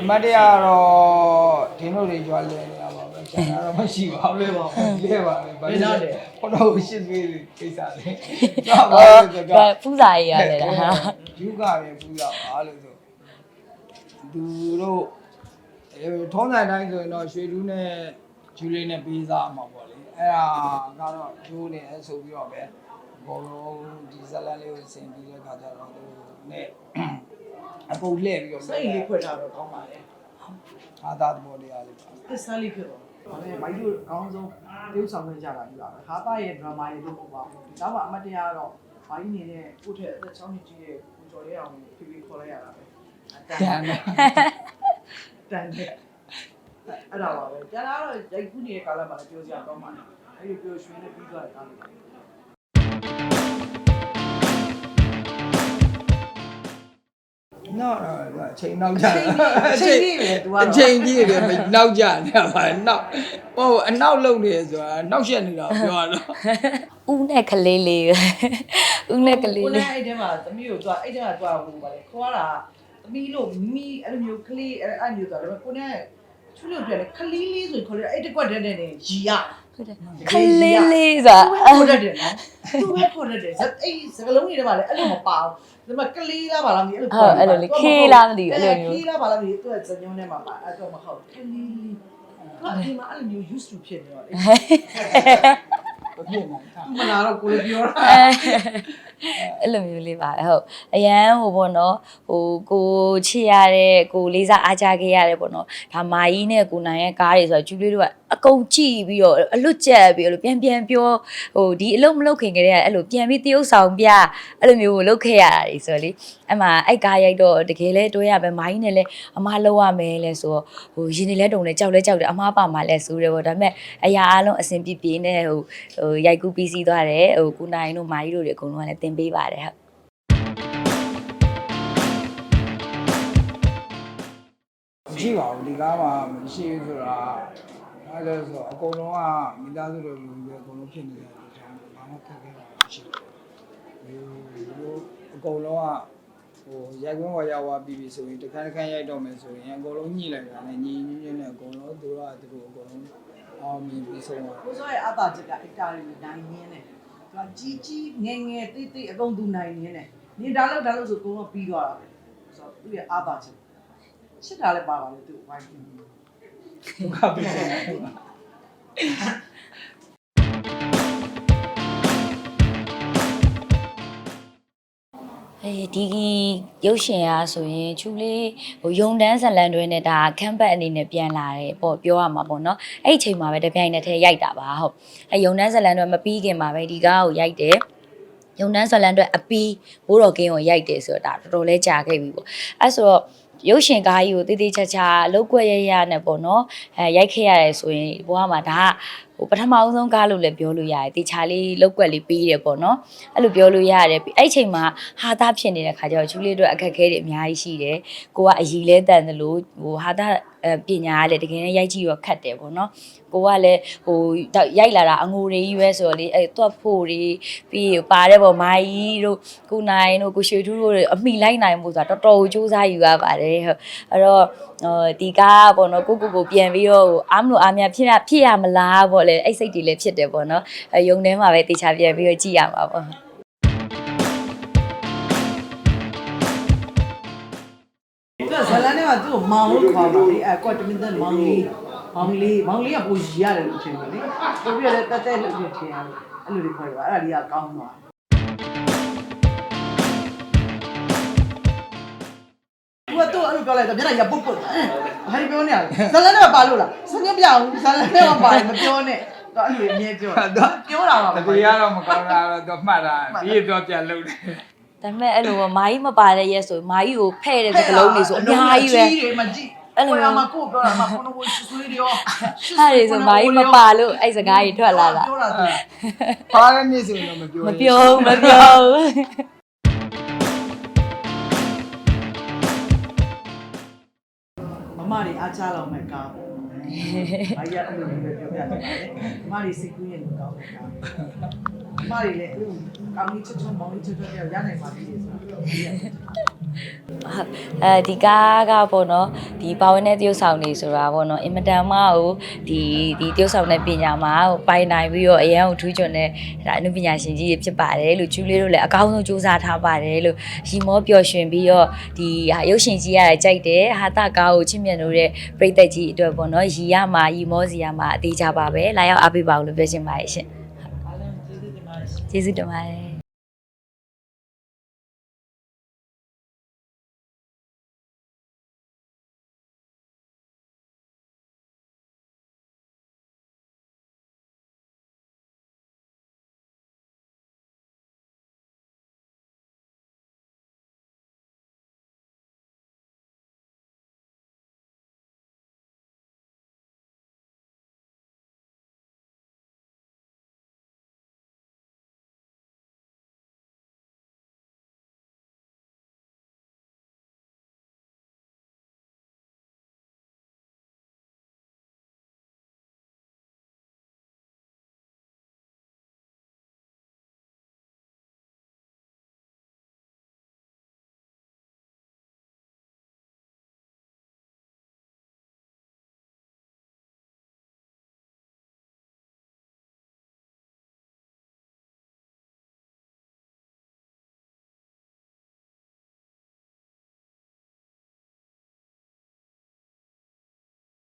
အမတ်တရားကတော့ဒင်းတို့တွေကြွားလဲနေရပါပဲကျန်တာတော့မရှိပါဘူးလေပါလဲပါလေဘာလို့လဲဘုတော့ရှင်းပေးကိစ္စလေးတော့ဘာအော်လို့ဆိုဒါတော့ဖူးစာရေးရတယ်လားဟာယူကပဲပူရပါလို့ဆိုသူတို့အဲထုံးစံတိုင်းဆိုရင်တော့ရွှေတူးနဲ့ဂျူလီနဲ့ပေးစားမှာပေါ့လေအဲ့ဒါကတော့ဂျိုးနေအဲဆိုပြီးတော့ပဲဘောလုံးဒီဇလန်လေးကိုဆင်ပြီးတဲ့ခါကျတော့သူနဲ့ အပူလှည့်ပြီးတော့စိတ်လေးခွက်ထားတော့ကောင်းပါလေအာသာသဘောတရားလေးပါသစ္စာလေးဖြစ်တော့ဒါပေမဲ့မိုက်တို့အကောင်းဆုံးတရုပ်ဆောင်ခွင့်ကြတာပြပါမယ်ဟာသားရဲ့ဒရာမာရဲ့လို့မဟုတ်ပါဘူးဒါမှအမတ်တရားကတော့မိုင်းနေတဲ့ကိုယ့်ထက်အသက်6နှစ်ကြီးရဲ့ကိုကျော်လေးအောင်ဖြည်းဖြည်းခေါ်လိုက်ရတာပဲတန်တန်တယ်တန်တယ်အဲ့ဒါပါပဲကျန်တာတော့ရိုက်ခုနေတဲ့ကာလမှာလည်းပြောစရာကောင်းပါနဲ့အဲ့ဒီပြောရွှင်နေပြီးသွားတဲ့ကာလမှာ နော်တော့အချိန်နောက်ကြအချိန်ကြီးပဲ तू ကတော့အချိန်ကြီးတယ်မနောက်ကြနေပါနောက်ဟိုအနောက်လုံနေဆိုတာနောက်ရှက်နေတာပြောရတော့ဦးနဲ့ကလေးလေးဦးနဲ့ကလေးကိုလေးလည်းအဲ့ထဲမှာသမီးကိုသွားအဲ့ထဲမှာသွားဟိုပါလေခေါ်တာသမီးလို့မီအဲ့လိုမျိုးကလေးအဲ့အဲ့မျိုးသွားတယ်ကိုနဲ့ချူလို့ပြန်လေခလီးလေးဆိုခေါ်ရအဲ့တကွက်တဲ့တဲ့နေရီရ ဟုတ်တယ်ကလေးလေးဆိုတာခေါ်တတ်တယ်နော်သူပဲခေါ်တတ်တယ်အဲ့စကလုံးတွေထဲမှာလည်းအဲ့လိုမပါဘူးဒါပေမဲ့ကလေးလားပါလားမသိအဲ့လိုဟုတ်အဲ့လိုလေခေးလားမသိဘူးအဲ့လိုမျိုးခေးလားပါလားမသိသူကစညုံထဲမှာပါအဲ့တော့မဟုတ်ကလေးလေးကဒီမှာအဲ့လိုမျိုး used to ဖြစ်နေတော့လေမဖြစ်နိုင်တာမနာတော့ကိုလည်းပြောတာ အဲ့လိုမျိုးလေးပါဟုတ်အရန်ဟိုပေါ့နော်ဟိုကိုချစ်ရတဲ့ကိုလေးစားအားကြခဲ့ရတယ်ပေါ့နော်ဒါမာကြီးနဲ့ကိုနိုင်ရဲ့ကားတွေဆိုတော့ကျူလေးတို့ကအကုန်ကြည့်ပြီးတော့အလွတ်ကျက်ပြီးတော့ပြန်ပြန်ပြောဟိုဒီအလုပ်မလုပ်ခင်ကတည်းကအဲ့လိုပြန်ပြီးတရုပ်ဆောင်ပြအဲ့လိုမျိုးလုပ်ခဲ့ရတာတွေဆိုတော့လေအမှအဲ့ကားရိုက်တော့တကယ်လဲတွဲရပဲမာကြီးနဲ့လဲအမားလောက်ရမယ်လဲဆိုတော့ဟိုရင်နေလဲတုံလဲကြောက်လဲကြောက်တယ်အမားပါမှာလဲဆိုးတယ်ပေါ့ဒါပေမဲ့အရာအလုံးအဆင်ပြေပြေနဲ့ဟိုဟိုရိုက်ကူးပြီးစီးသွားတယ်ဟိုကိုနိုင်တို့မာကြီးတို့တွေအကုန်လုံးကလည်းတင်ပေးပါတယ်ဟုတ်မရှိပါဘူးဒီကားမှာမရှိဘူးဆိုတာအဲ့လိုဆိုအကုန်လုံးကမိသားစုတွေလူတွေအကုန်လုံးဖြစ်နေတယ်ဒီတိုင်းဘာမှခက်ခဲတာမရှိဘူးဒီလိုအကုန်လုံးကဟိုရိုက်ကွင်းဝါရောက်သွားပြီးပြီဆိုရင်တစ်ခါတစ်ခါရိုက်တော့မယ်ဆိုရင်အကုန်လုံးညှိလိုက်တာနဲ့ညီညီညွတ်နဲ့အကုန်လုံးသူတို့ကသူတို့အကုန်လုံးအောင်မြင်ပြီးဆုံးသွားကိုစောရဲ့အတာချက်ကအိတာရီနိုင်ရင်းနဲ့ သူကကြီးကြီးငယ်ငယ်တိတ်တိတ်အကုန်သူနိုင်ရင်းနဲ့နေဒါလို့ဒါလို့ဆိုကိုတော့ပြီးသွားတာပဲဆိုတော့သူ့ရဲ့အတာချက်ချစ်တာလည်းပါပါလေသူဝိုင်းပြီးဒုက္ခပြီး အဲဒီရုပ်ရှင်အားဆိုရင်ချူလေးဟိုယုံတန်းဇလန်တွဲနဲ့ဒါခမ်းဘတ်အနေနဲ့ပြန်လာတယ်ပေါ့ပြောရမှာပေါ့နော်အဲ့ဒီအချိန်မှာပဲတပြိုင်နက်တည်းရိုက်တာပါဟုတ်အဲယုံတန်းဇလန်တွဲမပြီးခင်မှာပဲဒီကားကိုရိုက်တယ်ယုံတန်းဇလန်တွဲအပီးဘိုးတော်ကင်းကိုရိုက်တယ်ဆိုတော့ဒါတော်တော်လေးကြာခဲ့ပြီပေါ့အဲဆိုတော့ရုပ်ရှင်ကားကြီးကိုတေးသေးချာချာလောက်ွက်ရရနဲ့ပေါ့နော်အဲရိုက်ခဲ့ရတယ်ဆိုရင်ဘွားမှာဒါက ဟိုပထမအဆုံးကားလို့လည်းပြောလို့ရတယ်တေချာလေးလောက်ွက်လေးပေးတယ်ပေါ့နော်အဲ့လိုပြောလို့ရတယ်ပြီးအဲ့ဒီအချိန်မှာဟာသားဖြစ်နေတဲ့ခါကျတော့ချူလေးတို့အခက်အခဲတွေအများကြီးရှိတယ်ကိုကအရီလဲတန်တယ်လို့ဟိုဟာသားအဲပညာကလည်းတကယ်နဲ့ရိုက်ကြည့်ရောခတ်တယ်ပေါ့နော်ကိုကလည်းဟိုတော့ရိုက်လာတာအငိုတွေကြီးပဲဆိုတော့လေအဲတွတ်ဖို့တွေပြီးပါတဲ့ပေါ့မာကြီးတို့ကိုနိုင်တို့ကိုရွှေထူးတို့တွေအမိလိုက်နိုင်မှုဆိုတာတော်တော်ကိုစူးစမ်းယူရပါတယ်ဟုတ်အဲ့တော့ဟိုဒီကားပေါ့နော်ကိုကိုကိုပြန်ပြီးတော့အားမလို့အားများဖြစ်ရဖြစ်ရမလားပေါ့လေအဲ့စိတ်တွေလည်းဖြစ်တယ်ပေါ့နော်အဲယုံထဲမှာပဲတေချာပြန်ပြီးတော့ကြည့်ရမှာပေါ့သူကဇလန်ထဲမှာသူ့ကိုမောင်လို့ခေါ်ပါလေအဲကွက်တမင်းတဲ့မောင်လေးမောင်လေးမောင်လေးကပူရီရတယ်လို့ထင်တယ်လေသူပြလည်းတက်တက်လို့ထင်ရတယ်အဲ့လိုတွေခေါ်ရပါအဲ့ဒါလေးကကောင်းသွားသူက တော့အဲ့လိုပြောလိုက်တော့မျက်နှာရပုတ်ပုတ်ဟာဒီပြောနေရတယ်ဇလန်ထဲမှာပါလို့လားစညပြအောင်ဇလန်ထဲမှာပါတယ်မပြောနဲ့တော့အဲ့လိုအမြဲပြောပြောတာပါတတိယတော့မကောင်းတာတော့သူမှတ်တာပြီးတော့ပြန်လုပ်တယ်ဒါပေမဲ့အဲ့လိုမာကြီးမပါတဲ့ရက်ဆိုမာကြီးကိုဖဲ့တဲ့စကလုံးတွေဆိုအများကြီးပဲကြီးတယ်မကြည့်အဲ့လိုမှာကိုပြောတာမှာကိုနိုဝဆွေးရောအဲ့ဒီဆိုမာကြီးမပါလို့အဲ့စကားကြီးထွက်လာတာပြောတာသူပါရမစ်ဆိုရင်တော့မပြောမပြောဘူးမပြော မမတွေအားချလောက်မဲ့ကားပေါ့။ဘာကြီးအဲ့လိုမျိုးပြောပြတယ်။မမတွေစိတ်ကူးရင်ကောင်းတယ်ကား။မမတွေလည်းအဲ့လိုကောင်းကြီးချွတ်ချွတ်မောင်ကြီးချွတ်ချွတ်ပြောရနိုင်ပါသေးတယ်ဆိုတော့ အဲဒီကားကပေါ့နော်ဒီပါဝင်တဲ့တရုပ်ဆောင်နေဆိုတာပေါ့နော်အင်မတန်မှဟိုဒီဒီတရုပ်ဆောင်တဲ့ပညာမှာဟိုပိုင်နိုင်ပြီးတော့အရန်ကိုထူးချွန်တဲ့ဒါအနုပညာရှင်ကြီးတွေဖြစ်ပါတယ်လို့ကျူလေးတို့လည်းအကောင်းဆုံးစူးစမ်းထားပါတယ်လို့ရီမောပျော်ရွှင်ပြီးတော့ဒီဟာရုပ်ရှင်ကြီးရတယ်ကြိုက်တယ်ဟာတကားကိုချစ်မြတ်လို့တဲ့ပြိသက်ကြီးအတွက်ပေါ့နော်ရီရမှာရီမောစီရမှာအသေးချပါပဲလာရောက်အားပေးပါဦးလို့ပြောချင်ပါတယ်ရှင်အားလုံးကျေးဇူးတင်ပါတယ်ကျေးဇူးတင်ပါတယ်